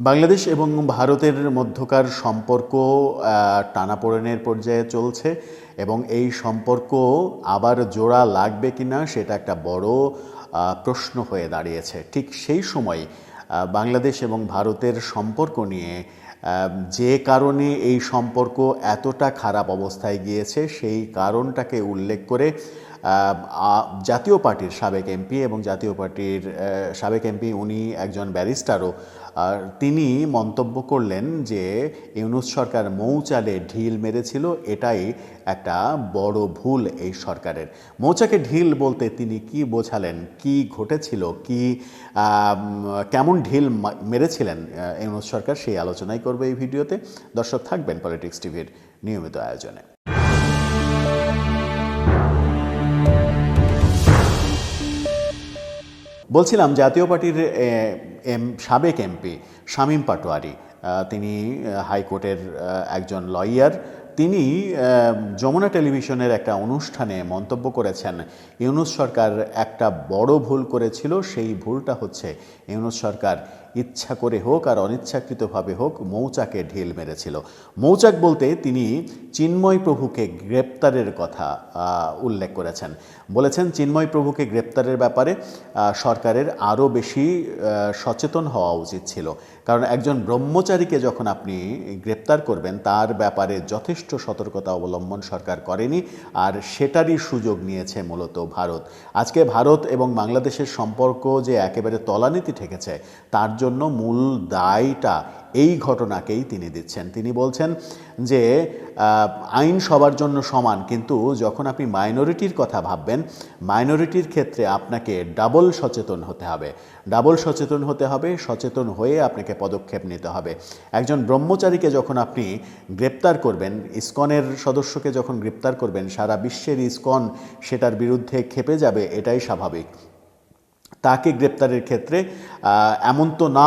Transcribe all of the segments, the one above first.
বাংলাদেশ এবং ভারতের মধ্যকার সম্পর্ক টানাপোড়েনের পর্যায়ে চলছে এবং এই সম্পর্ক আবার জোড়া লাগবে কিনা সেটা একটা বড় প্রশ্ন হয়ে দাঁড়িয়েছে। ঠিক সেই সময় বাংলাদেশ এবং ভারতের সম্পর্ক নিয়ে যে কারণে এই সম্পর্ক এতটা খারাপ অবস্থায় গিয়েছে সেই কারণটাকে উল্লেখ করে জাতীয় পার্টির সাবেক এমপি এবং জাতীয় পার্টির সাবেক এমপি উনি একজন ব্যারিস্টারও। আর তিনি মন্তব্য করলেন যে ইউনুস সরকার মৌচালে ঢিল মেরেছিল, এটাই একটা বড় ভুল এই সরকারের। মৌচাকে ঢিল বলতে তিনি কি বোঝালেন, কি ঘটেছিল, কি কেমন ঢিল মেরেছিলেন ইউনুস সরকার সেই আলোচনাই করবে এই ভিডিওতে। দর্শক থাকবেন পলিটিক্স টিভির নিয়মিত আয়োজনে। বলছিলাম জাতীয় পার্টির এম, সাবেক এমপি শামীম পাটোয়ারি তিনি হাইকোর্টের একজন লয়ার। তিনি যমুনা টেলিভিশনের একটা অনুষ্ঠানে মন্তব্য করেছেন, ইউনুস সরকার একটা বড় ভুল করেছিল, সেই ভুলটা হচ্ছে ইউনুস সরকার ইচ্ছা করে হোক আর অনিচ্ছাকৃতভাবে হোক, মৌচাকে ঢিল মেরেছিল। মৌচাক বলতে তিনি চিন্ময় প্রভুকে গ্রেপ্তারের কথা উল্লেখ করেছেন। বলেছেন, চিন্ময় প্রভুকে গ্রেপ্তারের ব্যাপারে সরকারের আরও বেশি সচেতন হওয়া উচিত ছিল। কারণ একজন ব্রহ্মচারীকে যখন আপনি গ্রেপ্তার করবেন, তার ব্যাপারে যথেষ্ট সতর্কতা অবলম্বন সরকার করেনি আর সেটারই সুযোগ নিয়েছে মূলত ভারত। আজকে ভারত এবং বাংলাদেশের সম্পর্ক যে একেবারে তলানিতে ঠেকেছে, তার জন্য মূল দায়টা এই ঘটনাকেই তিনি দিচ্ছেন। তিনি বলছেন যে আইন সবার জন্য সমান, কিন্তু যখন আপনি মাইনরিটির কথা ভাববেন, মাইনরিটির ক্ষেত্রে আপনাকে ডাবল সচেতন হতে হবে। ডাবল সচেতন হতে হবে, সচেতন হয়ে আপনাকে পদক্ষেপ নিতে হবে। একজন ব্রহ্মচারীকে যখন আপনি গ্রেপ্তার করবেন, ইসকনের সদস্যকে যখন গ্রেপ্তার করবেন, সারা বিশ্বের ইসকন সেটার বিরুদ্ধে খেপে যাবে, এটাই স্বাভাবিক। তাকে গ্রেপ্তারের ক্ষেত্রে এমন তো না,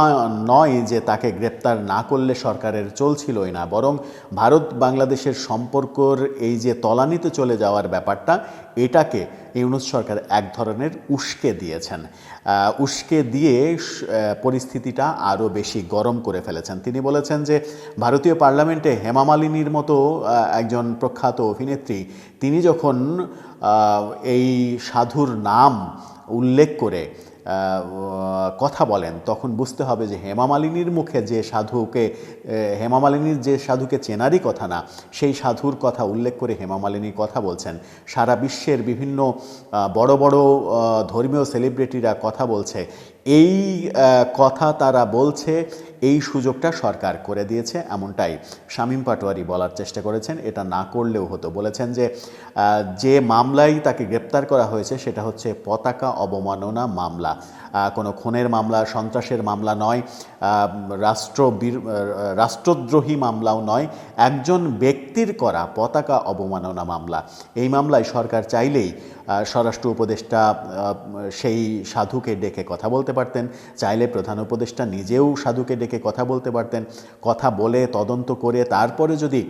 নয় যে তাকে গ্রেপ্তার না করলে সরকারের চলছিলই না। বরং ভারত বাংলাদেশের সম্পর্কর এই যে তলানিতে চলে যাওয়ার ব্যাপারটা, এটাকে ইউনুস সরকার এক ধরনের উস্কে দিয়েছেন। উস্কে দিয়ে পরিস্থিতিটা আরও বেশি গরম করে ফেলেছেন। তিনি বলেছেন যে, ভারতীয় পার্লামেন্টে হেমা মালিনীর মতো একজন প্রখ্যাত অভিনেত্রী, তিনি যখন এই সাধুর নাম উল্লেখ করে কথা বলেন, তখন বুঝতে হবে যে হেমামালিনীর মুখে যে সাধুকে হেমামালিনীর হেমা মালিনীর যে সাধুকে চেনারই কথা না, সেই সাধুর কথা উল্লেখ করে হেমামালিনী কথা বলছেন। সারা বিশ্বের বিভিন্ন বড় বড় ধর্মীয় সেলিব্রিটিরা কথা বলছে। এই কথা তারা বলছে, এই সুযোগটা সরকার করে দিয়েছে এমনটাই শামীম পাটোয়ারি বলার চেষ্টা করেছেন। এটা না করলেও হতো। বলেছেন যে যে মামলায় তাকে গ্রেপ্তার করা হয়েছে সেটা হচ্ছে পতাকা অবমাননা মামলা। কোনো খুনের মামলা, সন্ত্রাসের মামলা নয় রাষ্ট্র রাষ্ট্রদ্রোহী মামলাও নয়, একজন ব্যক্তির করা পতাকা অবমাননা মামলা। এই মামলায় সরকার চাইলেই স্বরাষ্ট্র উপদেষ্টা সেই সাধুকে ডেকে কথা বলতে পারতেন, চাইলে প্রধান উপদেষ্টা নিজেও সাধুকে ডেকে কথা বলতে পারতেন, কথা বলে তদন্ত করে তারপরে যদি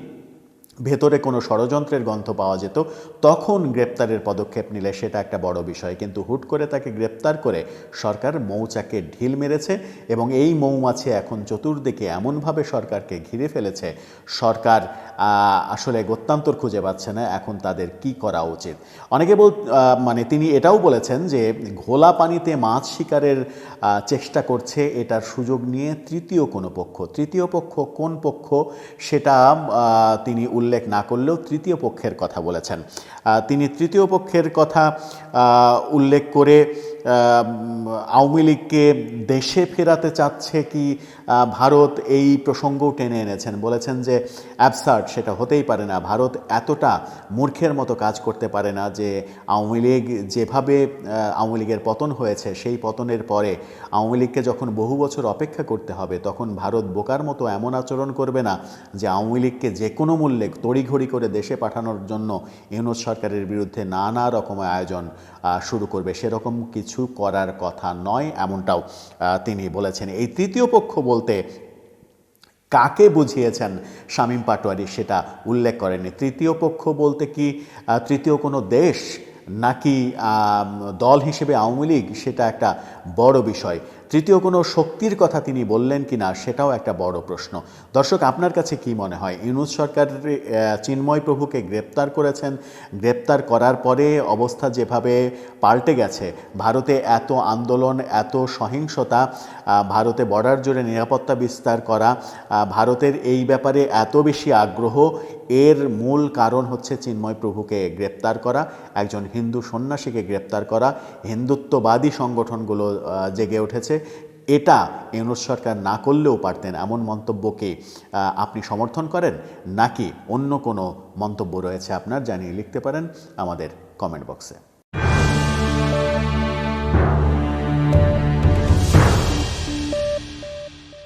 ভেতরে কোনো ষড়যন্ত্রের গন্ধ পাওয়া যেত, তখন গ্রেপ্তারের পদক্ষেপ নিলে সেটা একটা বড় বিষয়। কিন্তু হুট করে তাকে গ্রেপ্তার করে সরকার মৌচাকে ঢিল মেরেছে এবং এই মৌমাছি এখন চতুর্দিকে এমনভাবে সরকারকে ঘিরে ফেলেছে, সরকার আসলে গত্যান্তর খুঁজে পাচ্ছে না, এখন তাদের কি করা উচিত? অনেকে বল মানে তিনি এটাও বলেছেন যে ঘোলা পানিতে মাছ শিকারের চেষ্টা করছে, এটার সুযোগ নিয়ে তৃতীয় কোনো পক্ষ। তৃতীয় পক্ষ কোন পক্ষ? সেটা তিনি উল্লেখ না করলেও তৃতীয় পক্ষের কথা বলেছেন। তিনি তৃতীয় পক্ষের কথা উল্লেখ করে আওয়ামী লীগকে দেশে ফেরাতে চাচ্ছে কি ভারত এই প্রসঙ্গও টেনে এনেছেন। বলেছেন যে অ্যাবসার্ট সেটা হতেই পারে না। ভারত এতটা মূর্খের মতো কাজ করতে পারে না যে, আওয়ামী লীগ যেভাবে আওয়ামী লীগের পতন হয়েছে, সেই পতনের পরে আওয়ামী লীগকে যখন বহু বছর অপেক্ষা করতে হবে, তখন ভারত বোকার মতো এমন আচরণ করবে না যে, আওয়ামী লীগকে যে কোনো মূল্যে তড়িঘড়ি করে দেশে পাঠানোর জন্য ইউনুস সরকারের বিরুদ্ধে নানা রকমের আয়োজন শুরু করবে। সেরকম কিছু করার কথা নয় এমনটাও তিনি বলেছেন। এই তৃতীয় পক্ষ বলতে কাকে বুঝিয়েছেন শামীম পাটোয়ারি সেটা উল্লেখ করেনি তৃতীয় পক্ষ বলতে কি তৃতীয় কোনো দেশ নাকি দল হিসেবে আওয়ামী লীগ, সেটা একটা বড় বিষয়। তৃতীয় কোনো শক্তির কথা তিনি বললেন কি না সেটাও একটা বড় প্রশ্ন। দর্শক, আপনার কাছে কি মনে হয়? ইউনুস সরকার চিন্ময় প্রভুকে গ্রেপ্তার করেছেন। গ্রেপ্তার করার পরে অবস্থা যেভাবে পাল্টে গেছে, ভারতে এত আন্দোলন, এত সহিংসতা ভারতে বর্ডার জুড়ে নিরাপত্তা বিস্তার করা ভারতের এই ব্যাপারে এত বেশি আগ্রহ, এর মূল কারণ হচ্ছে চিন্ময় প্রভুকে গ্রেপ্তার করা, একজন হিন্দু সন্ন্যাসীকে গ্রেপ্তার করা, হিন্দুত্ববাদী সংগঠনগুলো জেগে উঠেছে। এটা ইউনুস সরকার না করলেও পারতেন এমন মন্তব্যকে আপনি সমর্থন করেন নাকি অন্য কোনো মন্তব্য রয়েছে আপনার জানিয়ে লিখতে পারেন আমাদের কমেন্ট বক্সে